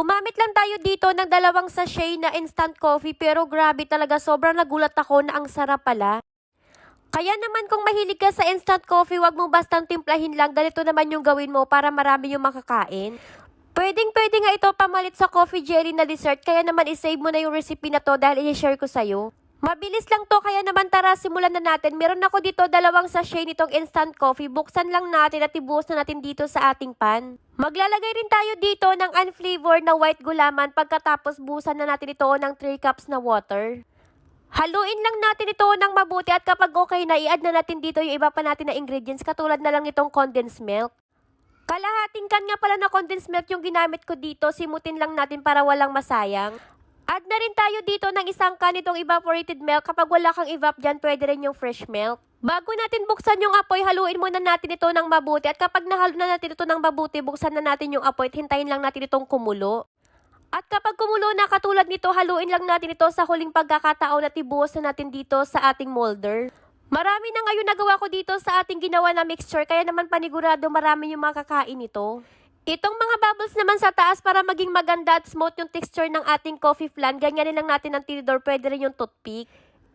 Gumamit lang tayo dito ng dalawang sachet na instant coffee pero grabe talaga sobrang nagulat ako na ang sarap pala. Kaya naman kung mahilig ka sa instant coffee, wag mo bastang timplahin lang. Ganito naman yung gawin mo para marami yung makakain. Pwedeng pwede nga ito pamalit sa coffee jelly na dessert, kaya naman isave mo na yung recipe na to dahil i-share ko sa'yo. Mabilis lang to, kaya naman tara simulan na natin. Meron ako dito dalawang sachet nitong instant coffee. Buksan lang natin at ibuhos na natin dito sa ating pan. Maglalagay rin tayo dito ng unflavored na white gulaman pagkatapos buhusan na natin ito ng 3 cups na water. Haluin lang natin ito ng mabuti at kapag okay na, i-add na natin dito yung iba pa natin na ingredients katulad na lang itong condensed milk. Kalahating kan nga pala na condensed milk yung ginamit ko dito, simutin lang natin para walang masayang. Add na rin tayo dito ng isang can itong evaporated milk. Kapag wala kang evap dyan, pwede rin yung fresh milk. Bago natin buksan yung apoy, haluin muna natin ito ng mabuti. At kapag nahalo na natin ito ng mabuti, buksan na natin yung apoy at hintayin lang natin itong kumulo. At kapag kumulo na katulad nito, haluin lang natin ito sa huling pagkakataon at ibuhos na natin dito sa ating molder. Marami na ngayon nagawa ko dito sa ating ginawa na mixture, kaya naman panigurado marami yung makakain nito. Itong mga bubbles naman sa taas para maging maganda at smooth yung texture ng ating coffee flan, ganyanin lang natin ng tinidor, pwede rin yung toothpick.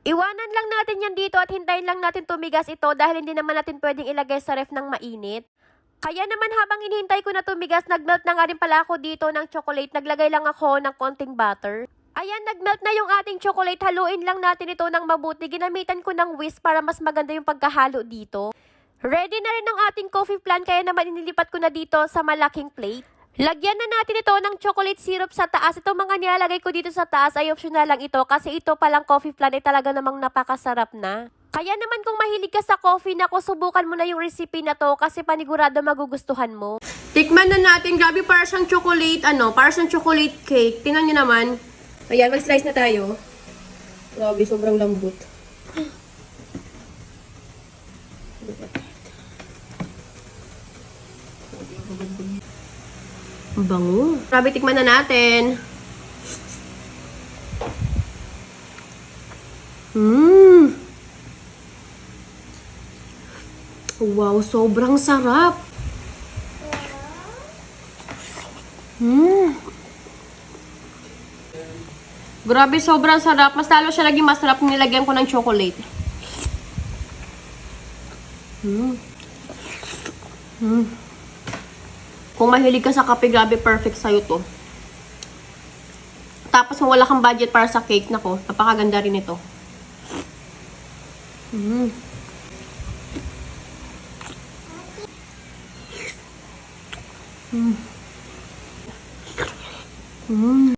Iwanan lang natin yan dito at hintayin lang natin tumigas ito dahil hindi naman natin pwedeng ilagay sa ref ng mainit. Kaya naman habang hinihintay ko na tumigas, nagmelt na nga rin pala ako dito ng chocolate. Naglagay lang ako ng konting butter. Ayan, nagmelt na yung ating chocolate. Haluin lang natin ito ng mabuti. Ginamitan ko ng whisk para mas maganda yung pagkahalo dito. Ready na rin ang ating coffee plan kaya naman inilipat ko na dito sa malaking plate. Lagyan na natin ito ng chocolate syrup sa taas. Ito mga nilalagay ko dito sa taas ay optional lang ito kasi ito palang coffee plan ay talaga namang napakasarap na. Kaya naman kung mahilig ka sa coffee na subukan mo na yung recipe na to kasi panigurado magugustuhan mo. Tikman na natin. Grabe, para siyang chocolate, ano, para siyang chocolate cake. Tingnan nyo naman. Ayan, mag-slice na tayo. Grabe, sobrang lambot. Bango. Grabe, tikman na natin. Mmm. Wow, sobrang sarap. Mmm. Grabe, sobrang sarap. Mas lalo siya naging masarap nilagyan ko ng chocolate. Mm. Mm. Kung mahilig ka sa kape, grabe, perfect sa'yo to. Tapos kung wala kang budget para sa cake, nako, napakaganda rin ito. Mm. Mm. Mm.